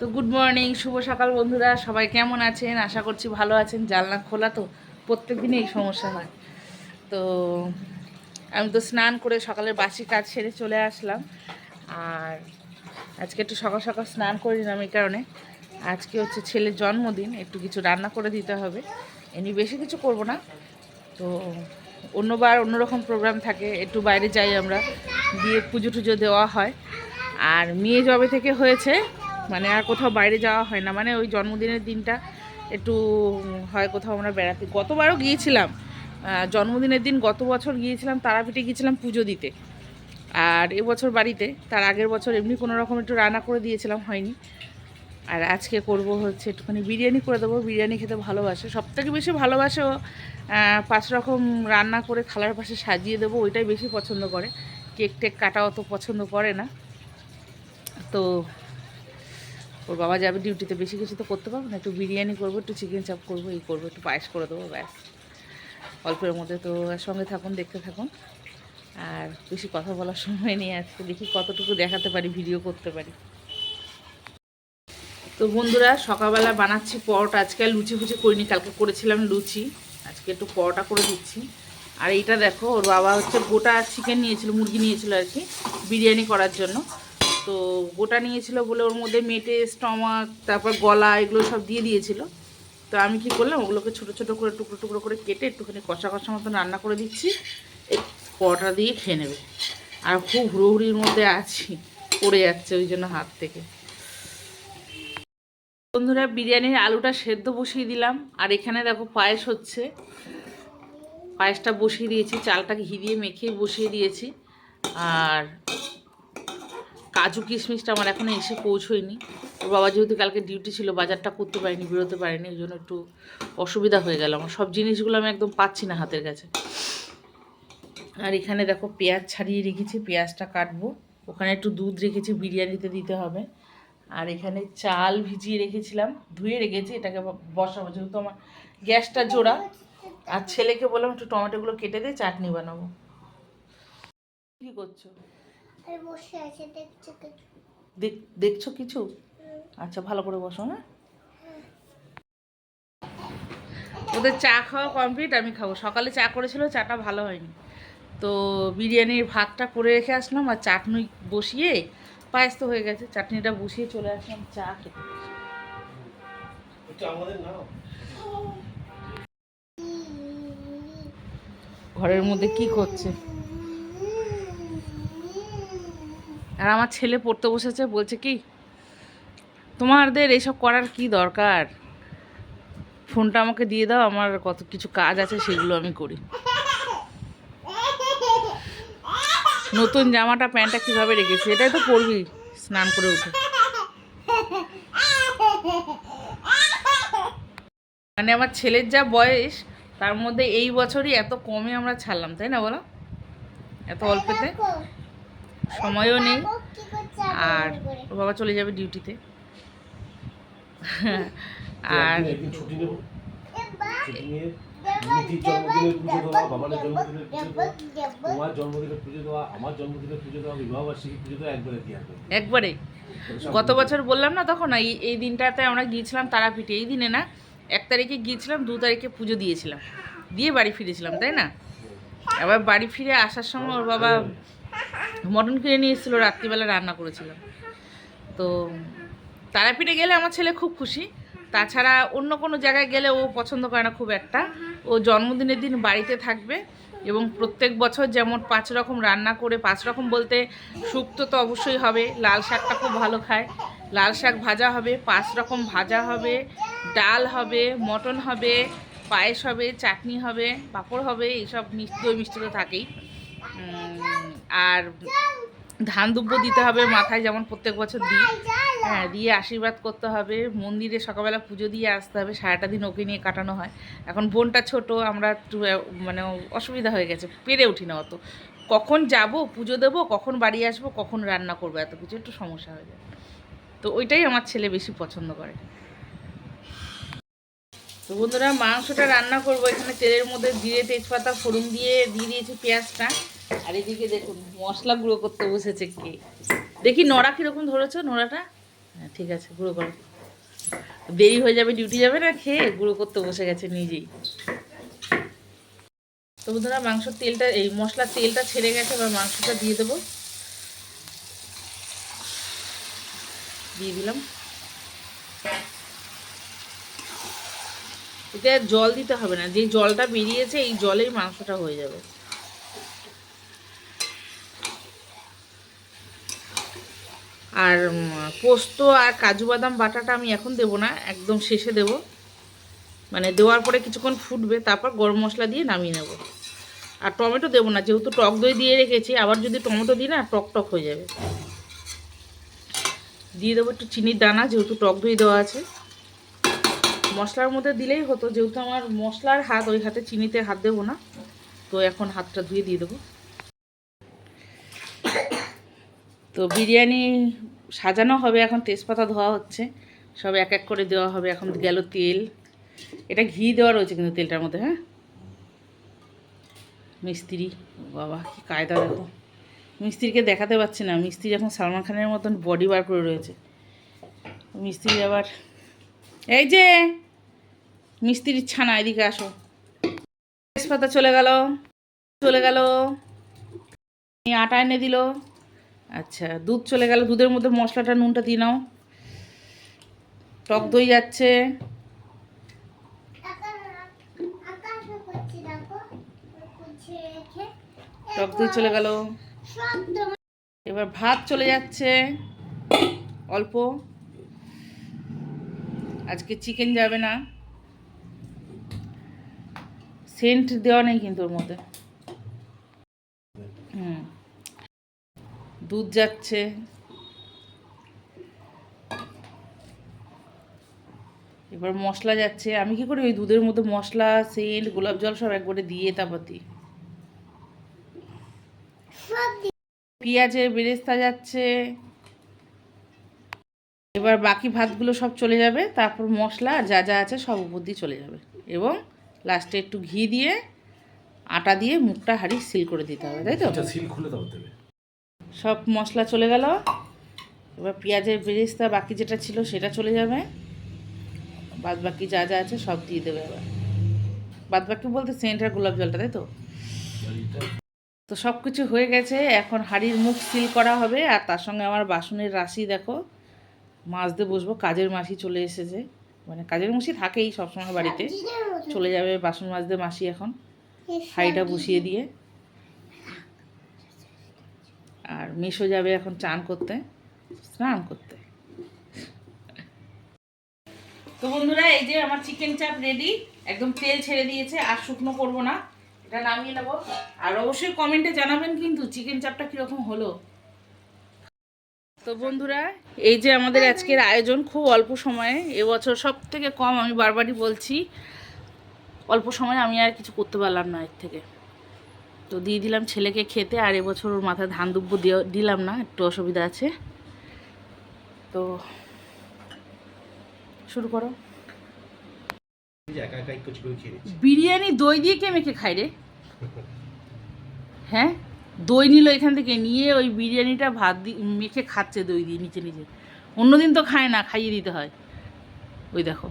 তো good morning শুভ সকাল বন্ধুরা। সবাই কেমন আছেন? আশা করছি ভালো আছেন। জানলা খোলা তো, প্রত্যেক দিনই এই সমস্যা হয়। তো আমি তো স্নান করে সকালের বাসি কাজ সেরে চলে আসলাম। আর আজকে একটু সকাল সকাল স্নান করে নিলাম এই কারণে। আজকে হচ্ছে ছেলের জন্মদিন, একটু কিছু রান্না করে দিতে হবে। এমনি বেশি কিছু করব না। তো অন্যবার অন্যরকম প্রোগ্রাম থাকে, একটু বাইরে যাই আমরা। দিয়ে পুজো টুজো দেওয়া হয়। আর মেয়ে জবে থেকে হয়েছে মানে আর কোথাও বাইরে যাওয়া হয় না। মানে ওই জন্মদিনের দিনটা একটু হয় কোথাও আমরা বেড়াতে। গতবারও গিয়েছিলাম। জন্মদিনের দিন গত বছর গিয়েছিলাম, তারাপীঠে গিয়েছিলাম পুজো দিতে। আর এবছর বাড়িতে, তার আগের বছর এমনি কোনো রকম একটু রান্না করে দিয়েছিলাম, হয়নি। আর আজকে করব হচ্ছে একটুখানি বিরিয়ানি করে দেবো। বিরিয়ানি খেতে ভালোবাসে। সবথেকে বেশি ভালোবাসে ও পাঁচ রকম রান্না করে থালার পাশে সাজিয়ে দেবো, ওইটাই বেশি পছন্দ করে। কেক টেক কাটা অত পছন্দ করে না। তো ওর বাবা যাবে ডিউটিতে, বেশি কিছু তো করতে পারব না। একটু বিরিয়ানি করব, একটু চিকেন চাপ করব, এই করব, একটু পায়েস করে দেবো, ব্যাস। অল্পের মধ্যে তো সঙ্গে থাকুন, দেখতে থাকুন। আর বেশি কথা বলার সময় নেই আজকে, দেখি কতটুকু দেখাতে পারি ভিডিও করতে পারি। তো বন্ধুরা, সকালবেলা বানাচ্ছি পরোটা, আজকে লুচি ফুচি করিনি, কালকে করেছিলাম লুচি। আজকে একটু পরোটা করে দিচ্ছি। আর এইটা দেখো, ওর বাবা হচ্ছে গোটা চিকেন নিয়েছিল, মুরগি নিয়েছিল আর কি, বিরিয়ানি করার জন্য। তো গোটা নিয়েছিল বলে ওর মধ্যে মেটে, স্টমাক, তারপর গলা এগুলো সব দিয়ে দিয়েছিল। তো আমি কি করলাম, ওগুলোকে ছোটো ছোটো করে, টুকরো টুকরো করে কেটে একটুখানি কষা কষা মতন রান্না করে দিচ্ছি। এই পরোটা দিয়ে খেয়ে নেবে। আর খুব হুড়োহুড়ির মধ্যে আছি, পড়ে যাচ্ছে ওই জন্য হাত থেকে। বন্ধুরা, বিরিয়ানির আলুটা সেদ্ধ বসিয়ে দিলাম। আর এখানে দেখো পায়েস হচ্ছে। পায়েসটা বসিয়ে দিয়েছি, চালটাকে ঘি দিয়ে মেখে বসিয়ে দিয়েছি। আর কাজু কিশমিশটা আমার এখনও এসে পৌঁছয়নি। ওর বাবা যেহেতু কালকে ডিউটি ছিল, বাজারটা করতে পারিনি, বেরোতে পারিনি ওই জন্য একটু অসুবিধা হয়ে গেল আমার। সব জিনিসগুলো আমি একদম পাচ্ছি না হাতের কাছে। আর এখানে দেখো পেঁয়াজ ছাড়িয়ে রেখেছি, পেঁয়াজটা কাটবো। ওখানে একটু দুধ রেখেছি, বিরিয়ানিতে দিতে হবে। আর এখানে চাল ভিজিয়ে রেখেছিলাম, ধুয়ে রেখেছি, এটাকে বসাবো। যেহেতু আমার গ্যাসটা জোড়া, আর ছেলেকে বললাম একটু টমেটোগুলো কেটে দিয়ে চাটনি বানাবো। কি করছ? আর বসে আছে দেখছ কিছু? দেখছ কিছু? আচ্ছা ভালো করে বসো হ্যাঁ? ওদের চা খাওয়া কমপ্লিট আমি খাব। সকালে চা করেছিল চাটা ভালো হয়নি। তো বিরিয়ানির ভাতটা করে রেখে আসলাম আর চাটনি বসিয়ে পায়েস তো হয়ে গেছে। চাটনিটা বসিয়ে চলে আসলাম চা খেতে। ঘরের মধ্যে কি করছে? আর আমার ছেলে পড়তে বসেছে, বলছে কি, তোমাদের এইসব করার কি দরকার? ফোনটা আমাকে দিয়ে দাও, আমার কত কিছু কাজ আছে, সেগুলো আমি করি। নতুন জামাটা, প্যান্টটা কীভাবে রেখেছি, এটাই তো পরবি, স্নান করে উঠে। মানে আমার ছেলের যা বয়স, তার মধ্যে এই বছরই এত কমে আমরা ছাড়লাম, তাই না বলো? এত অল্পতে? সময়ও নেই। আর ওর বাবা চলে যাবে ডিউটিতে আর একবারে একবারে। গত বছর বললাম না তখন এই এই দিনটাতে আমরা গিয়েছিলাম তারাপীঠে এই দিনে না এক তারিখে গিয়েছিলাম দু তারিখে পুজো দিয়েছিলাম। দিয়ে বাড়ি ফিরেছিলাম তাই না? আবার বাড়ি ফিরে আসার সময় ওর বাবা মটন কিনে নিয়ে এসেছিল, রাত্রিবেলা রান্না করেছিলাম। তো তারাপীঠে গেলে আমার ছেলে খুব খুশি। তাছাড়া অন্য কোনো জায়গায় গেলে ও পছন্দ করে না খুব একটা। ও জন্মদিনের দিন বাড়িতে থাকবে এবং প্রত্যেক বছর যেমন পাঁচ রকম রান্না করে, পাঁচ রকম বলতে শুক্তো তো অবশ্যই হবে, লাল শাকটা খুব ভালো খায়। লাল শাক ভাজা হবে, পাঁচ রকম ভাজা হবে, ডাল হবে, মটন হবে, পায়েস হবে, চাটনি হবে, পাঁপড় হবে, এইসব মিষ্টি মিষ্টি তো থাকেই। আর ধান দুব্য দিতে হবে মাথায় যেমন প্রত্যেক বছর দিই। হ্যাঁ দিয়ে আশীর্বাদ করতে হবে। মন্দিরে সকালবেলা পুজো দিয়ে আসতে হবে। সারাটা দিন ওকে নিয়ে কাটানো হয়। এখন বোনটা ছোট, আমরা মানে অসুবিধা হয়ে গেছে, পেরে উঠি না অত। কখন যাব, পুজো দেবো, কখন বাড়ি আসব, কখন রান্না করব, এত কিছু একটু সমস্যা হয়ে যায়। তো ওইটাই আমার ছেলে বেশি পছন্দ করে। তো বন্ধুরা, মাংসটা রান্না করব। এখানে তেলের মধ্যে জিরে তেজপাতা, ফোড়ন দিয়ে দিয়ে দিয়েছি পেঁয়াজটা। আর এদিকে দেখুন, মশলা গুঁড়ো করতে বসেছে কে? দেখি নড়া কীরকম ধরেছো, নোড়াটা? হ্যাঁ ঠিক আছে, গুঁড়ো করো। দেরি হয়ে যাবে ডিউটি যাবে না, খেয়ে গুঁড়ো করতে বসে গেছে নিজেই। তো বন্ধুরা, মাংসর তেলটা, এই মশলার তেলটা ছেড়ে গেছে, এবার মাংসটা দিয়ে দেবো। দিয়ে দিলাম। আর জল দিতে হবে না, যে জলটা বেরিয়েছে, এই জলেই মাংসটা হয়ে যাবে। আর পোস্ত আর কাজু বাদাম বাটাটা আমি এখন দেবো না, একদম শেষে দেব। মানে দেওয়ার পরে কিছুক্ষণ ফুটবে, তারপর গরম মশলা দিয়ে নামিয়ে নেব। আর টমেটো দেবো না, যেহেতু টক দই দিয়ে রেখেছি, আবার যদি টমেটো দিই না, টক টক হয়ে যাবে। দিয়ে দেবো একটু চিনির দানা, যেহেতু টক দই দেওয়া আছে। মশলার মধ্যে দিলেই হতো, যেহেতু আমার মশলার হাত, ওই হাতে চিনিতে হাত দেবো না। তো এখন হাতটা ধুয়ে দিয়ে দেবো। তো বিরিয়ানি সাজানো হবে, এখন তেজপাতা ধোয়া হচ্ছে। সব এক এক করে দেওয়া হবে, এখন গেল তেল। এটা ঘি দেওয়া রয়েছে কিন্তু তেলটার মধ্যে হ্যাঁ? মিস্ত্রি, বাবা, কি কায়দা দেখো। মিস্ত্রিকে দেখাতে পারছি না, মিস্ত্রি এখন সালমান খানের মতন বডি বার করে রয়েছে। মিস্ত্রি আবার, এই যে মিস্ত্রির ছানা, এদিকে আসো। তেজপাতা চলে গেল চলে গেল। আটা এনে দিল। আচ্ছা দুধ চলে গেল, দুধের মধ্যে মশলাটা, নুনটা দিয়ে নাও। টক দই যাচ্ছে। টক দই চলে গেল। এবার ভাত চলে যাচ্ছে। অল্প। আজকে চিকেন যাবে না। সেন্ট দেওয়া নেই কিন্তু ওর মধ্যে। হুম। দুধ যাচ্ছে। এবার মশলা যাচ্ছে। আমি কি করি? ওই দুধের মধ্যে মশলা, সেন্ট, গোলাপ জল সব একবারে দিয়ে সব পেঁয়াজের বেরেস্তা যাচ্ছে। এবার বাকি ভাতগুলো সব চলে যাবে। তারপর মশলা যা যা আছে সব উপর দিয়ে চলে যাবে। এবং লাস্টে একটু ঘি দিয়ে, আটা দিয়ে মুখটা হাঁড়ি সিল করে দিতে হবে, তাই তো? সিল খুলে দেবে। সব মশলা চলে গেল। এবার পেঁয়াজের বেরেস্তা বাকি যেটা ছিল সেটা চলে যাবে। বাদ বাকি যা যা আছে সব দিয়ে দেবে এবার। বাদ বাকি বলতে সেন্ট আর গোলাপ জলটা তাই তো? তো সব কিছু হয়ে গেছে। এখন হাঁড়ির মুখ সিল করা হবে। আর তার সঙ্গে আমার বাসনের রাশি দেখো। মাজতে বসবো। কাজের মাসি চলে এসেছে। মানে কাজের মাসি থাকেই সবসময় বাড়িতে। চলে যাবে বাসন মাজতে মাসি এখন। হাঁড়িটা বসিয়ে দিয়ে। আর মেশো যাবে এখন চান করতে, স্নান করতে। তো বন্ধুরা, এই যে আমার চিকেন চাপ রেডি একদম তেল ছেড়ে দিয়েছে, আর শুকনো করব না, এটা নামিয়ে নেব। আর অবশ্যই কমেন্টে জানাবেন কিন্তু চিকেন চাপটা কীরকম হলো। তো বন্ধুরা, এই যে আমাদের আজকের আয়োজন, খুব অল্প সময়ে, এবছর সব থেকে কম আমি বারবারই বলছি, অল্প সময়ে আমি আর কিছু করতে পারলাম না এর থেকে। তো দিয়ে দিলাম ছেলেকে খেতে আর এবছর ওর মাথায় ধান দুব্য দিয়ে- দিলাম না একটু অসুবিধা আছে। তো শুরু করো। বিরিয়ানি দই দিয়ে কে মেখে খাই রে? হ্যাঁ? দই নিল এখান থেকে নিয়ে ওই বিরিয়ানিটা ভাত দিয়ে মেখে খাচ্ছে দই দিয়ে নিচে নিচে। অন্যদিন তো খায় না খাইয়ে দিতে হয়। ওই দেখো।